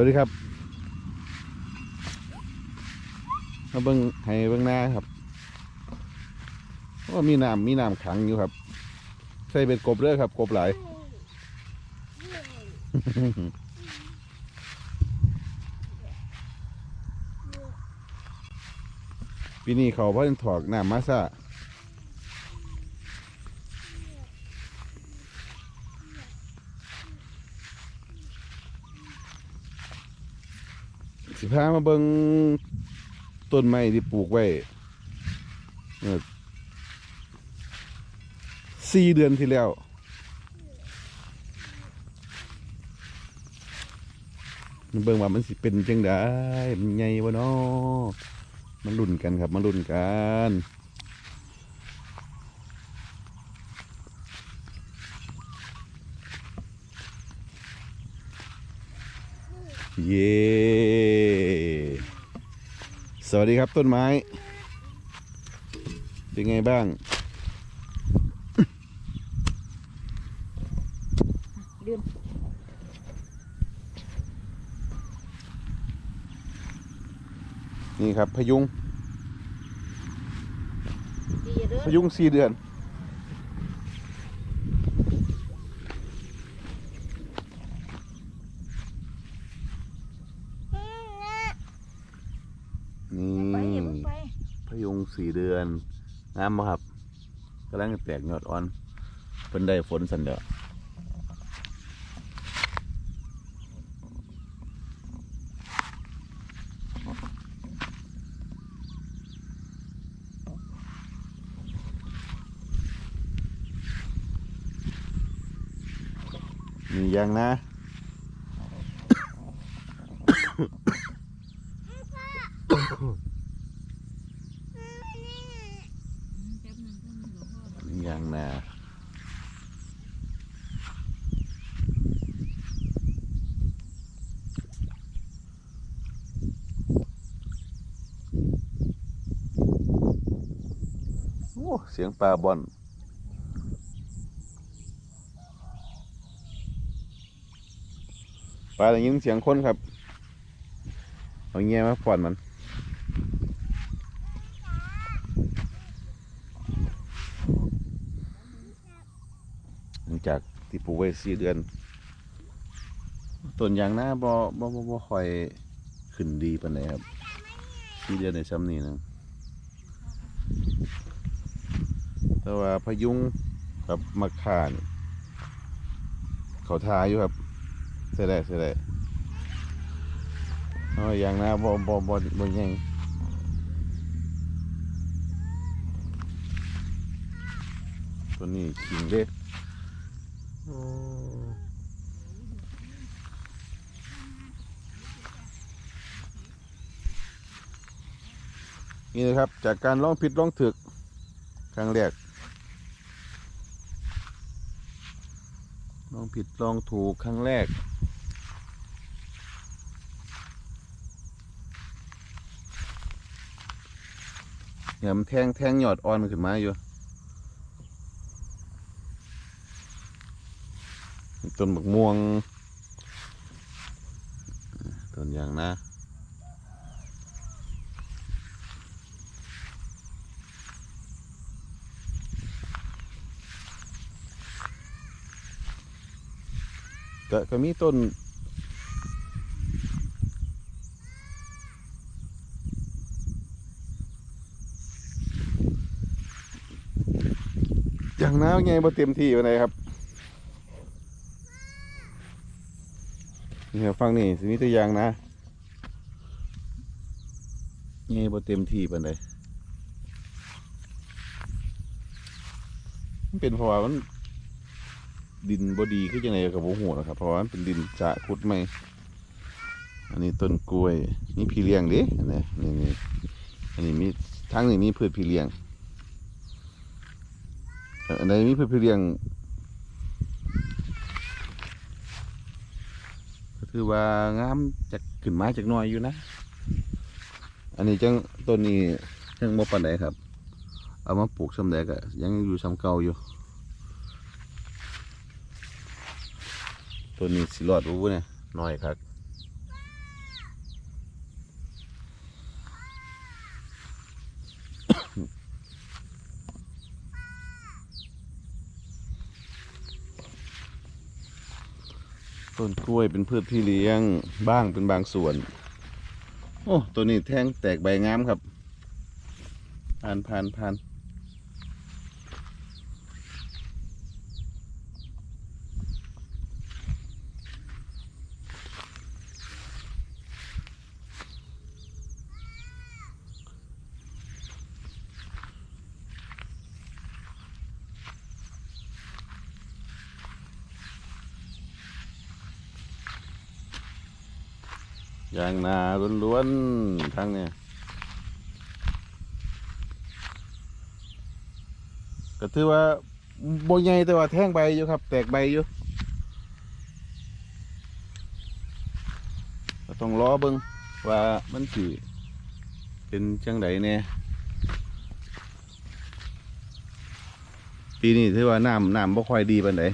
วัสดีครับมาเบิ้งให้เบิ้งหน้าครับว่ามีน้ำมีน้ำขังอยู่ครับ ใส่เบ็ดกบเด้อครับ กบหลายปีนี้เขาเพิ่นถอกน้ำมาซะ สิพามาเบิ่งต้นไม้ที่ปลูกไว้สี่เดือนที่แล้วมันเบิ่งว่ามันสิเป็นจังได้มันใหญ่บ่เนาะมันรุ่นกันครับมารุ่นกันเย้ สวัสดีครับต้นไม้ เป็นไงบ้าง ลืมนี่ครับพยุงดีเด้อพยุงสี่เดือน ไป นี่ อย่าเพิ่งไป พยุงสี่เดือนงามบ่ครับกำลังแตกยอดอ่อนเพิ่นได้ฝนสันเดอมียังนะ มียังนะโอ้ เสียงปลาบอลปลาได้ยินเสียงคนครับ เอาเงี้ยมาผ่อนมันหลังจากที่ปลูกไว้สี่เดือน ต้นยางหน้าบ่บ่บ่บ่ค่อยขึ้นดีปานใดครับสี่เดือนในซ้ำนี้นะ แต่ว่าพยุงกับมะข่านี่เขาทาอยู่ครับเสียได้เสียได้เอายางน้าบ่บ่บ่บ่ใหญ่ตัวนี้ขิงเด็กนี่นะครับ จากการล่องผิดล่องถึกครั้งแรก องผิดลองถูกครั้งแรก เนี่ยมันแทงแทงหยอดอ่อนขึ้นมาอยู่ต้นบักม่วงต้นยางนะ ก็ก็มีต้น อย่างน้าไงบ่เต็มที่วันไหนครับนี่ครับฟังนี่สิมีตัวอย่างนะไงบ่เต็มที่ปานมันเป็นเพราะว่ามัน ดินบดีคือจังไงกับโมโหนะครับ เพราะว่ามันเป็นดินจะขุดไม่อันนี้ต้นกล้วย นี่พี่เลี้ยงดิอันนี้นี่นี่อันนี้มีทั้งนี้มีพืชพี่เลี้ยงอันนี้มีพืชพี่เลี้ยงก็คือว่างามจากขึ้นมาจากน้อยอยู่นะ อันนี้จังต้นนี้จังบ่ปานใดครับ เอามาปลูกซ้ำใดก็ยังอยู่ซ้ำเก่าอยู่ ตัวนี้สิรอดรู้เนี่ยน้อยครับต้นกล้วยเป็นพืชที่เลี้ยงบ้างเป็นบางส่วน โอ้ ตัวนี้แท่งแตกใบงามครับผ่านผ่านผ่าน ยางนาล้วนๆทั้งเนี่ยก็ถือว่าโบใหญ่แต่ว่าแท่งใบอยู่ครับ แตกใบอยู่ก็ต้องรอเบิ่งว่ามันสิเป็นจังไดแน่ปีนี้ถือว่าน้ำน้ำบ่ค่อยดีปานใด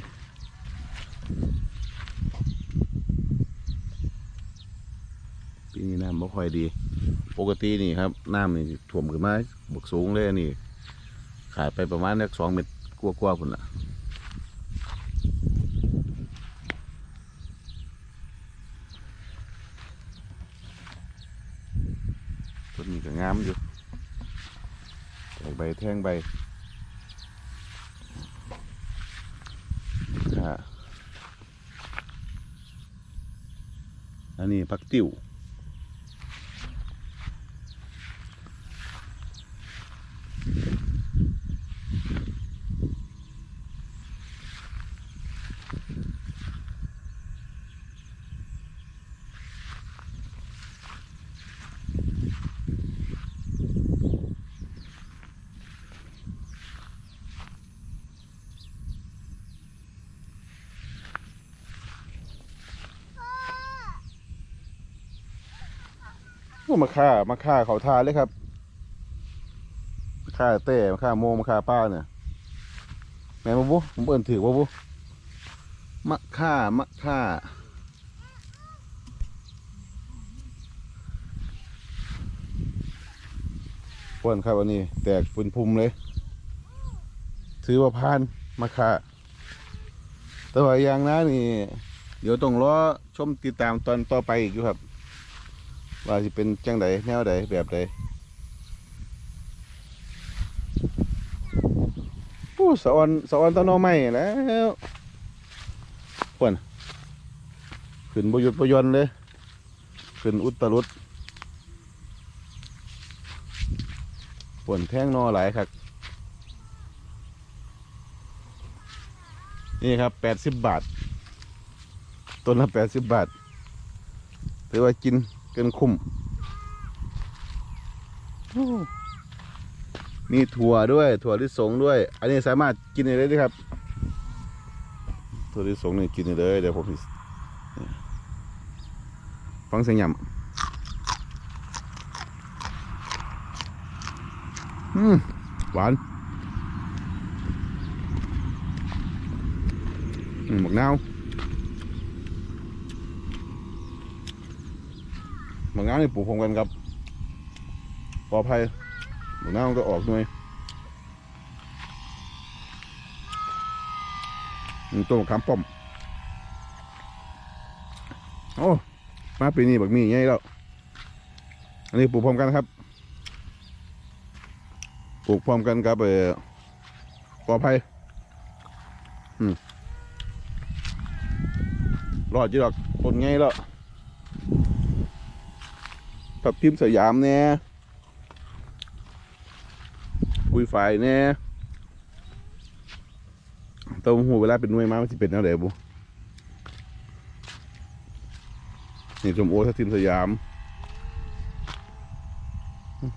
ปี น้ำไม่ค่อยดี ปกตินี่ครับน้ำนี่ท่วมขึ้นมาบกสูงเลยนี่ ขายไปประมาณสักสองเมตรกว่าๆพุ่นละต้นนี้ก็งามอยู่แใบแท่งใบอันนี้พักติ๋ว โอ้มาฆ่ามาฆ่าเขาทาเลยครับมาฆ่าเต้มาฆ่าโมมาฆ่าป้าเนี่ยแม่นบ่บุผมเอิ้นถือบ่บุมะฆ่ามะฆ่าป้นครับวันนี้ แตกปุนพุ่มเลย ถือว่าพานมาฆ่าแต่ว่าอย่างนั้นนี่ เดี๋ยวต้องรอชมติดตามตอนต่อไปอีกอยู่ครับ ว่าสิเป็นจังใดแนวใดแบบใดโอ้สะออนสะออนตะนนอไม่แล้วควนขึ้นบหยุดบหยนเลยขึ้นอุตรุดปวนแท่งนอหลายครับนี่ครับแปดสิบบาทต้นละแปดสิบบาทถือว่ากิน เกินคุ้มมีถั่วด้วย ถั่วลิสงด้วย อันนี้สามารถกินได้เลยนะครับ ถั่วลิสงนี่กินได้เลยเดี๋ยวผมฟังเสียงยำอืมหวานอืมหมกนาว บางงานนี่ปลูกพร้อมกันครับปลอดภัยบางงานมันก็ออกหน่วยนี่ต้นมะขามป้อม โอ้ มาปีนี้บักมีไงแล้ว อันนี้ปลูกพร้อมกันครับ ปลูกพร้อมกันครับเออปลอดภัยอืมรอดจีดอกต้นไงแล้ว ทับทิมสยามแน่ปุยฝ่ายแน่เต้าหูเวลาเป็นหน่วยมามันจะเป็นแนวไหนบุนี่ชมโอทับทิมสยาม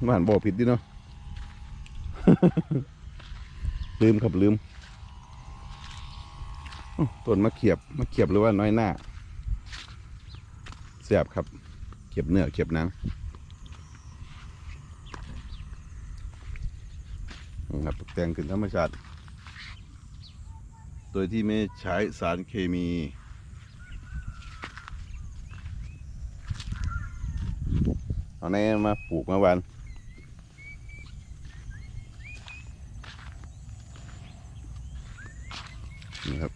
มาหันบอกผิดดิเนาะลืมครับลืมอ้าวต้นมะเขียบมะเขียบหรือว่าน้อยหน้าเสียบครับ ก็บเนื้อเก็บหนังนะครับแต่งขึ้นธรรมชาติ โดยที่ไม่ใช้สารเคมีเอาแน่มาปลูกมาวันนี่ครับ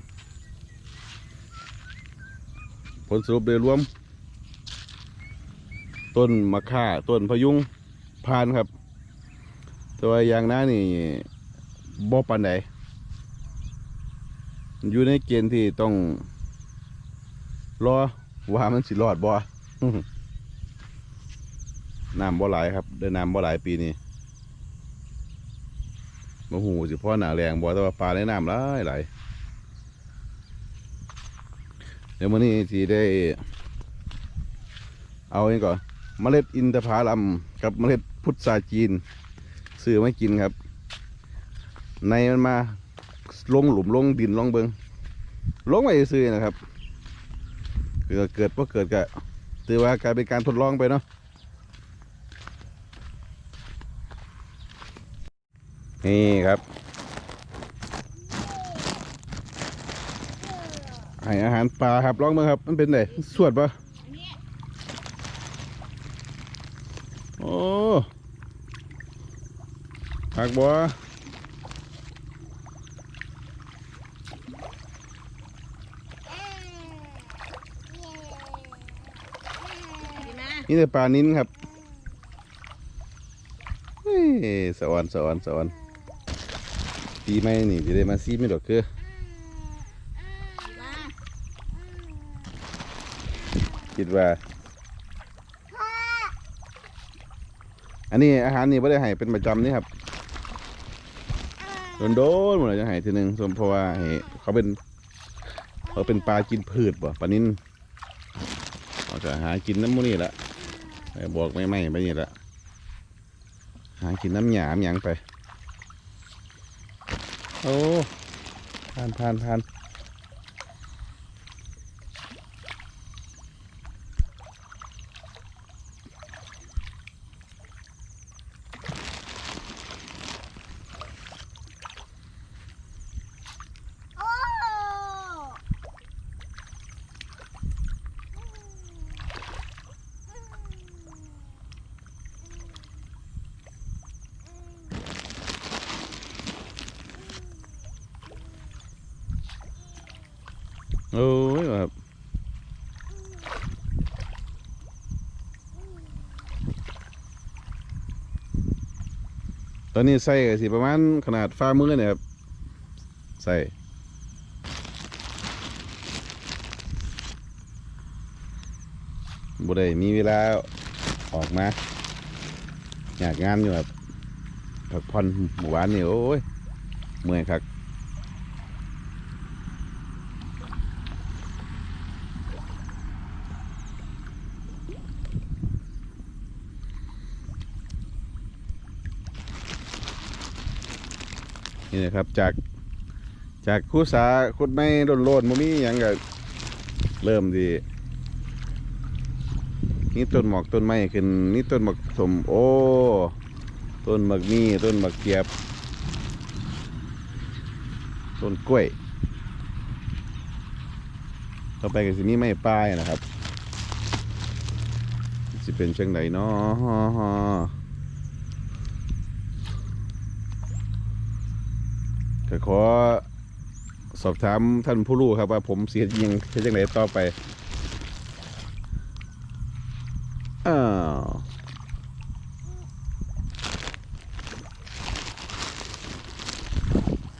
ผลสรุปโดยรวม ต้นมะข่าต้นพยุงผ่านครับ แต่ว่าอย่างนั้นนี่บ่ปันใดอยู่ในเกณฑ์ที่ต้องรอว่ามันสิรอดบ่น้ำบ่หลายครับได้น้ำบ่หลายปีนี้มหูสิพ่อหนาแรงบ่แต่ว่าปลาได้น้ำหลายหลายเดี๋ยวมื้อนี้สิได้ เอาเองก่อน เมล็ดอินทผลัมกับเมล็ดพุทราจีน ซื้อมากินครับ ในมันมาลงหลุมลงดินลงเบิงลงไปซื้อนะครับเกิดเกิดว่าเกิดก็ถือว่ากลายเป็นการทดลองไปเนาะนี่ครับ ให้อาหารปลาครับลองมาครับ มันเป็นไงสวดปะ โอ้ หักบัวดีนะนี่แต่ปลานิ้นครับเฮ้ยสวรรค์สวรรค์สวรรค์ปีใหม่นี่จะได้มาซีไม่ดอกคือดีนะคิดว่า อันนี้อาหารนี่ไม่ได้ให้เป็นประจำนี่ครับ โดนโดนๆหมดเลยจะหายทีหนึ่งส่วนเพราะว่าเขาเป็นเขาเป็นปลากินพืชบ่ปลานิ้นเขาจะหากินน้ำมูนี่แหละไปบอกไม่ไม่ไปนี่แหละหากินน้ำหยามหยังไป โอ้ทานทานทาน อ้ยแบบตอนนี้ใส่สิประมาณขนาดฝ่ามือเนี่ยครับใส่บ่ได้มีเวลาออกมาอยากงานอยู่ครับพักผ่อนหมู่บ้านนี่โอ้ยเมื่อยครับ นี่นะครับจากจากคู่สาคุดไม่โดนโลดมมีหยังก็เริ่มดีนี่ต้นหมอกต้นไม้ขึ้นนี่ต้นหมอกสมโอต้นหมากมี่ต้นหมากเกียบ ต้นกล้วย ต่อไปก็สิมีไม้ป้ายนะครับสิเป็นเชิงไหนเนาะ ก็ขอสอบถามท่านผู้รู้ครับว่าผมเสียยิงเช่นจังไดต่อไปอ้าว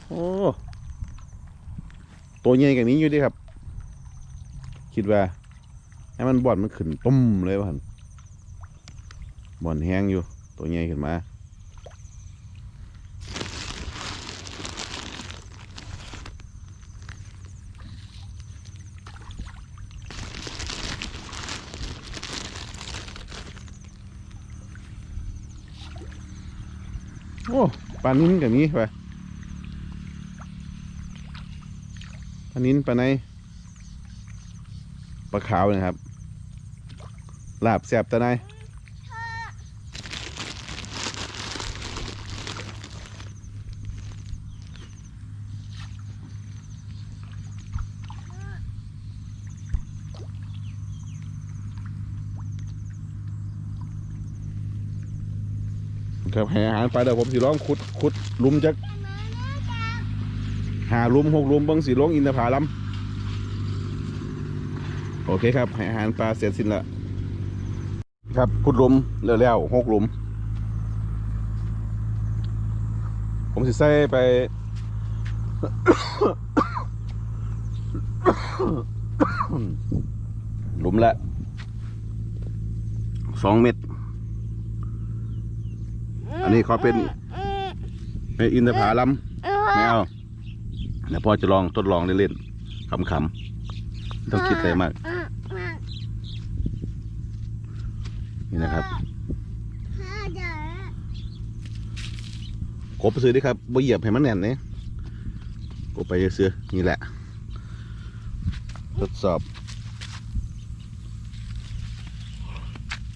โอ้ตัวใหญ่กับนี้อยู่ดิครับ คิดว่า ให้มันบ่อนมันขึ้นตุ้มเลยวะหั่นบ่อนแห้งอยู่ ตัวใหญ่ขึ้นมา โอ้ ปลานิ้นกับนี้ไปปลานิ้นปลาในปลาขาวนะครับลาบแสบตะไน ครับให้อาหารไปเดี๋ยวผมสิร้องขุดขุดลุมจักหาลุมหกลุมเบางสีลงอินทผลัมโอ้โอเคครับให้อาหารปลาเสร็จสิ้นละครับขุดลุมแล้วๆหกลุม ผมสิใส่ไป หลุมละสองเม็ด อันนี้ขอเป็นเป็นอินทผลัมไม่เอาเดี๋ยวพ่อจะลองทดลองเล่นๆขำๆไม่ต้องคิดอะไรมาก นี่นะครับกบไปซื้อดิครับบ่เหยียบให้มันแน่นเนี่ยกบไปซื้อๆนี่แหละ ทดสอบ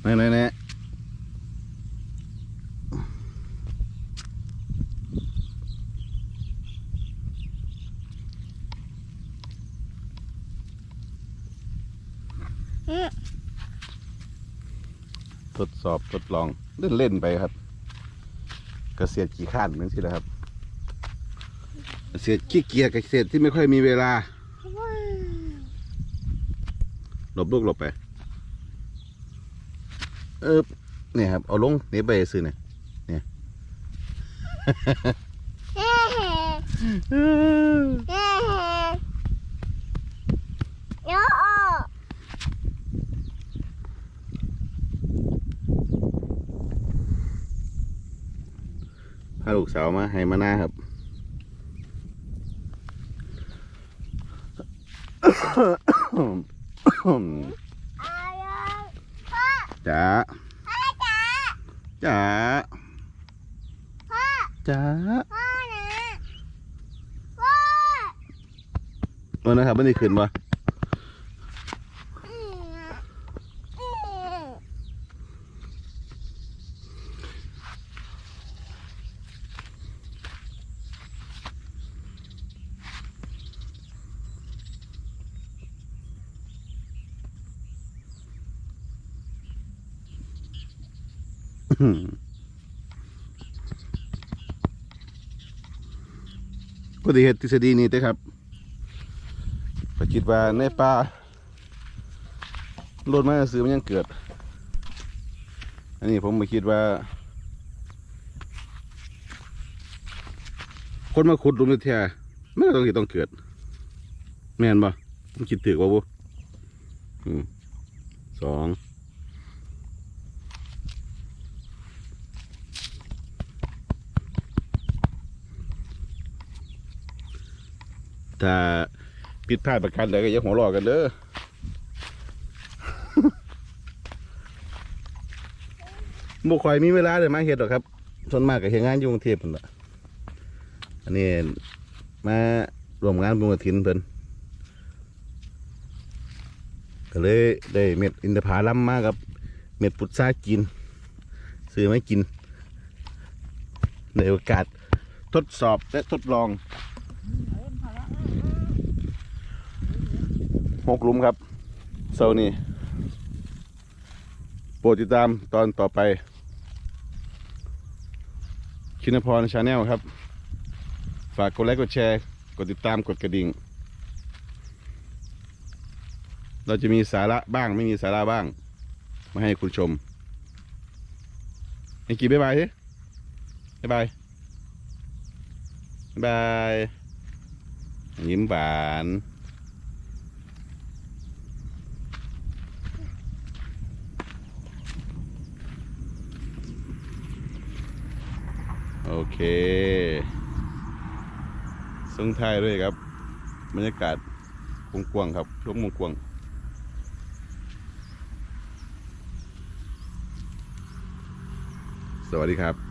แน่ๆๆ ทด สอบทดลองเล่นเล่นๆไปครับเกษตรกี่ข้านนั่นสิแหละครับเกษตรขี้เกียจเกษตรที่ไม่ค่อยมีเวลาหลบลูกหลบไปเออเนี่ยครับ เอาลงเนี่ยไปซื้อเนี่ยเนี่ย พาลูกสาวมาให้มาหน้าครับ จ๋าจ๋าจ๋าเออนะครับไม่ได้ขึ้นวะ ก็ได้เหตุทฤษฎีนี้เด้ครับก็คิดว่าในป่าโลดมาซื้อมันยังเกิด อันนี้ผมมาคิดว่า คนมาขุดหลุมเทียไม่ต้องที่ต้องเกิด แม่นบ่ผมคิดถือว่าบุสอง ถ้าผิดพลาดประการใดก็อย่าหัวรอกันเด้อบุคอยมีเวลาเลยมาเฮ็ดหรอกครับส่วนมากก็เฮ็ดงานอยู่กรุงเทพนั่นแหละอันนี้มารวมงานบุญกฐินเพิ่นก็เลยได้เม็ดอินทผลัมมากับ เม็ดพุทรากิน ซื้อไมากินในโอกาสทดสอบและทดลอง หกลุมครับเสานี้โปรดติดตามตอนต่อไป คินพรชาแนลครับ ฝากกดไลค์กดแชร์ กดติดตามกดกระดิ่ง เราจะมีสาระบ้างไม่มีสาระบ้าง มาให้คุณชมไอ้กี่บ๊ายบายสิบ๊ายบายบ๊ายบายยิ้มหวาน โอเคส่งท้ายด้วยครับ บรรยากาศกว้างๆครับช่วงมงกวงสวัสดีครับ